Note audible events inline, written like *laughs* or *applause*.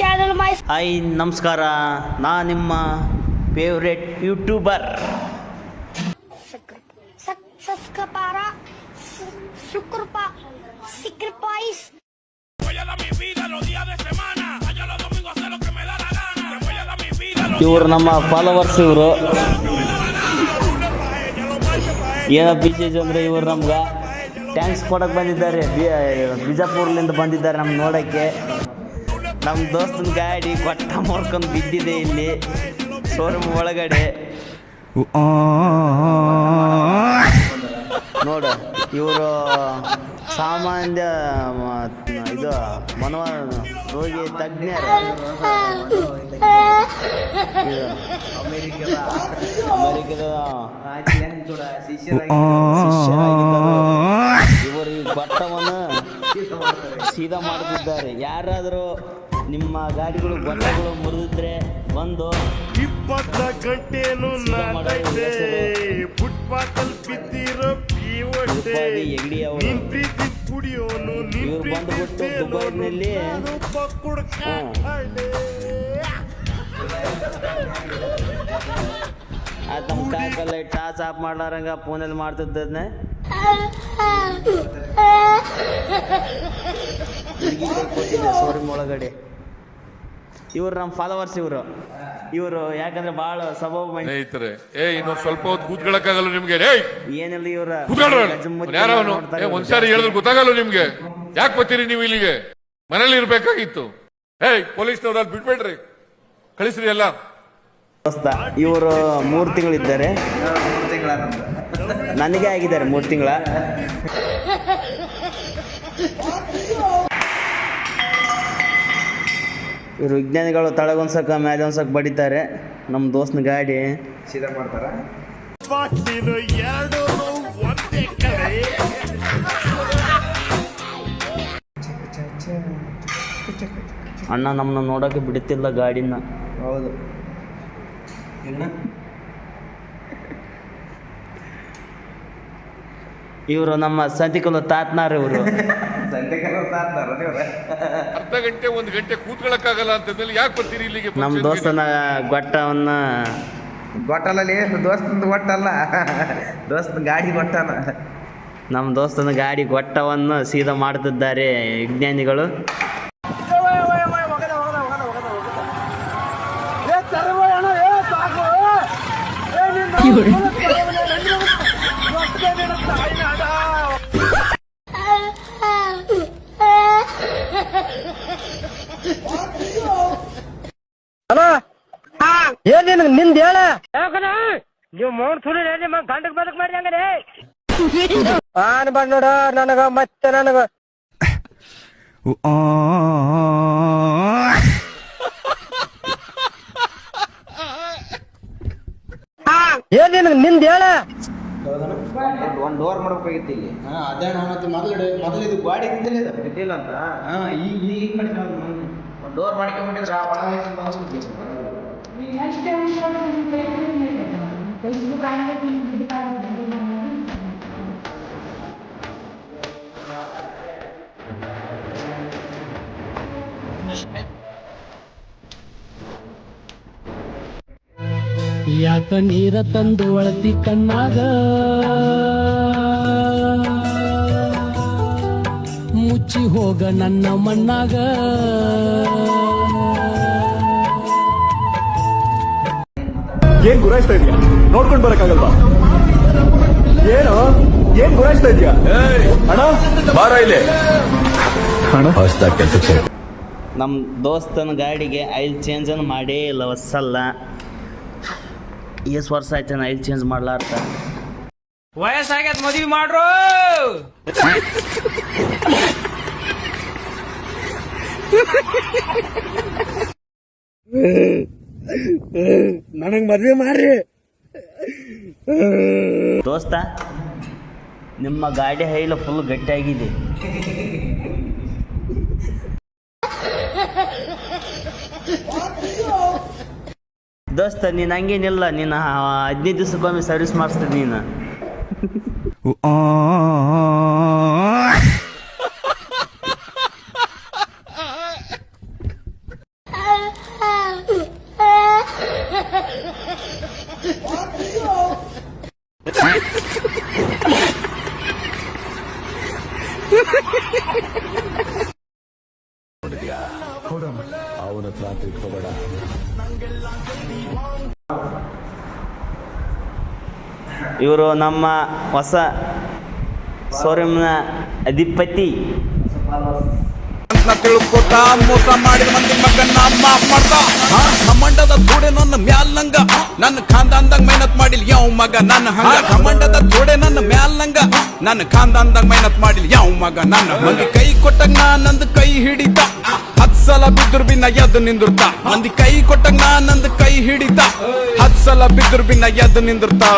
Channel mice high ನಮಸ್ಕಾರ. ನಾ ನಿಮ್ಮ ಫೇವ್ರೆಟ್ ಯೂಟ್ಯೂಬರ್ ಇವರು ನಮ್ಮ ಫಾಲೋವರ್ಸ್ ಇವರು. ಏನ ಬಿಜೆಪಿ ಅಂದ್ರೆ ಇವರು ನಮ್ಗ. ಟ್ಯಾಂಕ್ಸ್ ಕೊಡಕ್ ಬಂದಿದ್ದಾರೆ. ಬಿಜಾಪುರ್ಲಿಂದ ಬಂದಿದ್ದಾರೆ ನಮ್ಗೆ ನೋಡಕ್ಕೆ. ನಮ್ಮ ದೋಸ್ತನ ಗಾಡಿ ಕೊಟ್ಟ ಮಾಡ್ಕೊಂಡು ಬಿದ್ದಿದೆ ಇಲ್ಲಿ. ಶೋರೂಮ್ ಒಳಗಡೆ. ನೋಡು, ಇವರು ಸಾಮಾನ್ಯ ಇದು ಮನವ ರೋಗಿ ತಜ್ಞರು. ಅಮೆರಿಕದ ಇವರು ಈ ಭತ್ತವನ್ನು ಸೀದಾ ಮಾಡುತ್ತಿದ್ದಾರೆ ಯಾರಾದರೂ ನಿಮ್ಮ ಗಾಡಿಗಳು ಬಟ್ಟೆಗಳು ಮುರಿದ್ರೆ ಬಂದು ಇಪ್ಪತ್ತ ಗಂಟೆನು ಸೀದಾ ಮಾಡೋದು ಹೆಸರು. ಫುಟ್ಪಾತ್ ಅಲ್ಲಿ ಬಿದ್ದಿರೋ ಪೀವಟ್ಟೆ ಹೆಗ್ಡಿ ಅವರು ನಿನ್ ಪ್ರೀತಿ ಕುಡಿಯೋನು ಇವ್ರು ಬಂದ್ಬಿಟ್ಟು ದುಬೈನಲ್ಲಿ ಆ ತಮ್ಮ ಕಾಕಲ್ಲ ಟಾಸ್ ಆಫ್ ಮಾಡ್ಲಾರಂಗ ಫೋನಲ್ಲಿ ಮಾಡ್ತಿದ್ದದ್ನೆ. *laughs* ಹುಡುಗಿ ಕೈ ಕೊಟ್ಟಿದೆ ಶೋರೂಮ್ ಒಳಗಡೆ. ಇವರು ನಮ್ಮ ಫಾಲೋವರ್ಸ್ ಇವರು. ಇವರು ಯಾಕಂದ್ರೆ ಬಹಳ ಸ್ವಭಾವ ಮಂದಿ ಸ್ನೇಹಿತರೆ ಏ ಇನ್ನೊಂದ್ ಸ್ವಲ್ಪ ಹೊತ್ತು ಕೂತ್ಕೊಳ್ಳಕ್ಕಾಗಲ್ಲ ನಿಮ್ಗೆ. ಏಯ್! ಏನಿಲ್ಲ ಇವರ. ಕೂತ್ಕೊಳ್ಳೋಣ. ಯಾರವನು ಏ ಒಂದ್ಸಾರಿ ಹೇಳಿದ್ರೆ ಗೊತ್ತಾಗಲ್ಲ ನಿಮ್ಗೆ. ಯಾಕೆ ಬರ್ತೀರಿ ನೀವು ಇಲ್ಲಿಗೆ? ಮನೇಲಿ ಇರ್ಬೇಕಾಗಿತ್ತು. ಏಯ್ ಪೊಲೀಸ್ನವ್ರು ಅಲ್ಲಿ ಬಿಟ್ಬೇಡ್ರಿ ಕಳಿಸ್ರಿ ಎಲ್ಲ. ದೋಸ್ತ ಇವರು ಮೂರು ತಿಂಗಳಿದ್ದಾರೆ. ನನಗೆ ಆಗಿದ್ದಾರೆ ಮೂರು ತಿಂಗಳ. ಇವರು ವಿಜ್ಞಾನಿಗಳು ತಳಗೊಂದ್ಸಕ ಮೇಲೆ ಒಂದ್ಸಕ್ ಬಡಿತಾರೆ. ನಮ್ಮ ದೋಸ್ತನ ಗಾಡಿ. ಸೀದಾ ಮಾಡ್ತಾರ? ಅಣ್ಣ ನಮ್ಮನ್ನ ನೋಡೋಕೆ ಬಿಡುತ್ತಿಲ್ಲ ಗಾಡಿನ. ಹೌದು. ಇವರು ನಮ್ಮ ಸಂತಿಕಲು ತಾತ್ನಾರ ಇವರು. ಅರ್ಧ ಗಂಟೆ ಒಂದು ಗಂಟೆ ಕೂತ್ಕೊಳ್ಳಕ್ಕಾಗಲ್ಲ ಅಂತ ಯಾಕೆ ಬರ್ತೀರಿ ಇಲ್ಲಿಗೆ ನಮ್ಮ? ದೋಸ್ತನ ಗೊಟ್ಟವನ್ನ ಗೊಟ್ಟಲ್ಲಿ ದೋಸ್ತನ ಗೊಟ್ಟಲ್ಲ. *laughs* ದೋಸ್ತನ ಗಾಡಿ ಗೊಟ್ಟನ. ನಮ್ಮ ದೋಸ್ತನ ಗಾಡಿ ಗೊಟ್ಟವನ್ನು ಸೀದಾ ಮಾಡುತ್ತಿದ್ದಾರೆ ವಿಜ್ಞಾನಿಗಳು. ಏನ್ನಿಂದ ಹೇಳ? ನೀವು ಮೌನ್ ಸುಳಿ ನಿಮ್ಮ ಗಂಡಕ್ ಬದಕ್ ಮಾಡಿ ಹಂಗಾರೆ ಆನ್ ಬಂದ್ ನೋಡ ನನಗ ಮತ್ತೆ ನನಗ. ಏನ್ ನಿನ್ನಿಂದ ಹೇಳ? ಒಂದ್ ಡೋರ್ ಮಾಡ್ಬೇಕಾಗಿತ್ತು ಇಲ್ಲಿ. ಅದೇ ಮತ್ತೆ ಮೊದಲು ಮೊದಲು ಇದು. ಗಾಡಿ ಬಿದ್ದಿಲ್ಲ ಅಂತ ಈಗ ಈಗ ಮಾಡಿದ್ರೆ ಒಂದ್ ಡೋರ್ ಮಾಡ್ಕೊಂಡ್ಬಿಟ್ಟಿದ್ರೆ ಆ ಯಾಕ ನೀರ ತಂದು ಒಳತಿ ಕಣ್ಣಾಗ? ಮುಚ್ಚಿ ಹೋಗ ನನ್ನ ಮಣ್ಣಾಗ. ಏನ್ ಗುರಾಯಿಸ್ತಾ ಇದೀಯಾ? ನೋಡ್ಕೊಂಡು ಬರಕ್ಕಾಗಲ್ವಾ? ಏನು? ಏನ್ ಗುರಾಯಿಸ್ತಾ ಇದೀಯಾ? ಹಣ ಬಾರ ಇಲ್ಲಿ. ಹಣ ಹೊಸ್ದಾಗ್ ಕೆಲ್ಸಕ್ಕೆ ನಮ್ಮ ದೋಸ್ತನ ಗಾಡಿಗೆ ಆಯಿಲ್ ಚೇಂಜನ್ನು ಮಾಡೇ ಇಲ್ಲ ಹೊಸಲ್ಲ ಎಷ್ಟು ವರ್ಷ ಆಯ್ತು ಆಯಿಲ್ ಚೇಂಜ್ ಮಾಡ್ಲಾರ್ತ ವಯಸ್ಸಾಗ್ಯದ ಮದ್ವಿ ಮಾಡ್ರು! ನನಗ್ ಮದ್ವೆ ಮಾಡ್ರಿ. ದೋಸ್ತ ನಿಮ್ಮ ಗಾಡಿ ಹೈಲ ಫುಲ್ ಗಟ್ಟಿಯಾಗಿದೆ. Dosta ni nangge ni lah ni na ni suka mi servis master ni na. ಅವನ ಹತ್ರ ಅಂತ ಇಟ್ಕೋಬೇಡ ಇವರು ನಮ್ಮ ಹೊಸ ಸೋರಿಮ್ನ ಅಧಿಪತಿ. ತಿಳ್ಕೊತ ಮೋಸ ಮಾಡಿದ ಮಂದಿ ಮಗನ್ನ ಮಾಫ್ ಮಾಡ್ತಾ ಕಮಂಡದ ಧೂಡೆ ನನ್ನ ಮ್ಯಾಲ್ ನಂಗ. ನನ್ನ ಖಾನ್ದಾನ್ದಾಗ ಮೆಹನತ್ ಮಾಡಿಲ್ ಯಾವ ಮಗ? ನನ್ನ ಹಂಗ. ಕಮಂಡದ ಧೂಡೆ ನನ್ನ ಮ್ಯಾಲ್ ನಂಗ. ನನ್ನ ಖಾನ್ದಾನ್ದಾಗ ಮೆಹನತ್ ಮಾಡಿಲ್ ಯಾವ ಮಗ? ನನ್ನ ಮಂದಿ ಕೈ ಕೊಟ್ಟಾಗ ನಾ ನಂದು ಕೈ ಹಿಡಿತ. ಹತ್ ಸಲ ಬಿದ್ರು ಬಿನ್ನ ಎದ್ದು ನಿಂದಿರ್ತಾ. ಮಂದಿ ಕೈ ಕೊಟ್ಟಾಗ ನಾ ನಂದು ಕೈ ಹಿಡಿತ. ಹತ್ ಸಲ ಬಿದ್ರು ಬಿನ್ನ ಎದ್ದು ನಿಂದಿರ್ತಾ.